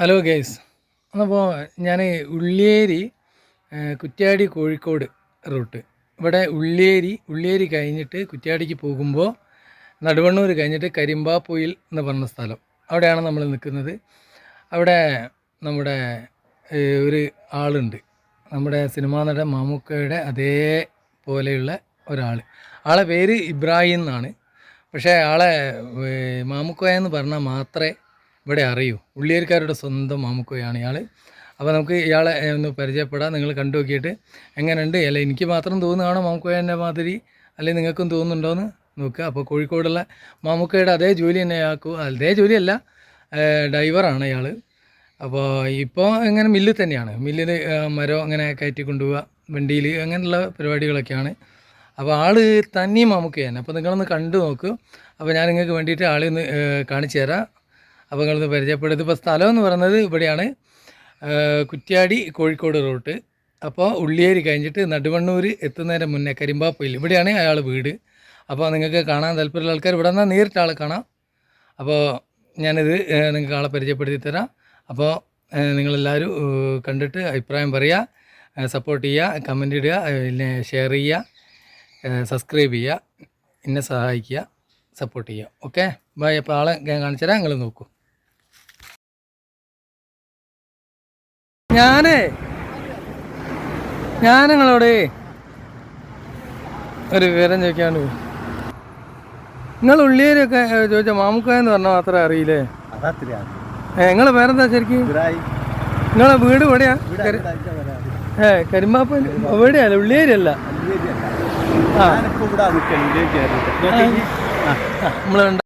Hello guys അപ്പോൾ ഞാൻ Ulliyeri Kuttiadi Kozhikode root. ഇവിടെ ഉള്ളിയേരി ഉള്ളിയേരി കഴിഞ്ഞിട്ട് കുറ്റ്യാടിക്ക് പോകുമ്പോൾ നടുവണ്ണൂർ കഴിഞ്ഞിട്ട് കരിമ്പാപ്പൊയിൽ എന്ന് പറഞ്ഞ സ്ഥലം. അവിടെയാണ് നമ്മൾ നിൽക്കുന്നത് അവിടെ നമ്മുടെ ഒരു ആളുണ്ട്. നമ്മുടെ സിനിമാ നടൻ മാമുക്കയുടെ അതേപോലെയുള്ള ഒരാൾ ആളെ പേര് ഇബ്രാഹിം എന്നാണ്. പക്ഷേ ആളെ മാമുക്കോയെന്ന് പറഞ്ഞാൽ മാത്രമേ ഇവിടെ അറിയൂ. ഉള്ളിയേരിക്കാരുടെ സ്വന്തം മാമുക്കോയാണ് ഇയാൾ അപ്പോൾ നമുക്ക് ഇയാളെ ഒന്ന് പരിചയപ്പെടാം. നിങ്ങൾ കണ്ടു നോക്കിയിട്ട് എങ്ങനെയുണ്ട്? അല്ല എനിക്ക് മാത്രം തോന്നുകയാണോ മാമുക്കോയന്റെ മാതിരി? അല്ലെങ്കിൽ നിങ്ങൾക്കും തോന്നുന്നുണ്ടോയെന്ന് നോക്കുക. അപ്പോൾ കോഴിക്കോടുള്ള മാമുക്കയുടെ അതേ ജോലി തന്നെ ആക്കൂ. അതേ ജോലിയല്ല ഡ്രൈവറാണ് ഇയാൾ അപ്പോൾ ഇപ്പോൾ ഇങ്ങനെ മില്ലിൽ തന്നെയാണ്. മില്ലിൽ മരം അങ്ങനെ കയറ്റി കൊണ്ടുപോവുക വണ്ടിയിൽ അങ്ങനെയുള്ള പരിപാടികളൊക്കെയാണ്. അപ്പോൾ ആൾ തന്നെയും മാമുക്കയാണ്. അപ്പോൾ നിങ്ങളൊന്ന് കണ്ടു നോക്കൂ. അപ്പോൾ ഞാൻ നിങ്ങൾക്ക് വേണ്ടിയിട്ട് ആളെ ഒന്ന് കാണിച്ചു തരാം. അപ്പോൾ നിങ്ങളൊന്ന് പരിചയപ്പെടുന്നത് ഇപ്പോൾ സ്ഥലം എന്ന് പറയുന്നത് ഇവിടെയാണ്. കുറ്റ്യാടി കോഴിക്കോട് റൂട്ട്. അപ്പോൾ ഉള്ളിയേരി കഴിഞ്ഞിട്ട് നടുവണ്ണൂർ എത്തുന്നതിന് മുന്നേ കരിമ്പാപ്പയിൽ ഇവിടെയാണ് അയാൾ വീട്. അപ്പോൾ നിങ്ങൾക്ക് കാണാൻ താല്പര്യമുള്ള ആൾക്കാർ ഇവിടെ നിന്നാൽ നേരിട്ട് ആളെ കാണാം. അപ്പോൾ ഞാനിത് നിങ്ങൾക്ക് ആളെ പരിചയപ്പെടുത്തി തരാം. അപ്പോൾ നിങ്ങളെല്ലാവരും കണ്ടിട്ട് അഭിപ്രായം പറയുക സപ്പോർട്ട് ചെയ്യുക കമന്റ് ഇടുക പിന്നെ ഷെയർ ചെയ്യുക സബ്സ്ക്രൈബ് ചെയ്യുക എന്നെ സഹായിക്കുക സപ്പോർട്ട് ചെയ്യുക ഓക്കെ ബൈ അപ്പോൾ ആളെ കാണിച്ചു തരാം. നിങ്ങൾ നോക്കൂ. ഞാനേ ഞാൻ നിങ്ങളോട് ഒരു വിവരം ചോദിക്കാണ്ട് നിങ്ങൾ ഉള്ളിയേരൊക്കെ ചോദിച്ച മാമുക്ക എന്ന് പറഞ്ഞാൽ മാത്രമേ അറിയില്ലേ? ഏ നിങ്ങളെ പേരെന്താ ശരിക്കും? നിങ്ങളെ വീട് എവിടെയാ? ഏ കരിമ്പാപ്പ എവിടെയല്ല ഉള്ളിയേരിയല്ല ആ. ഞാനിപ്പോ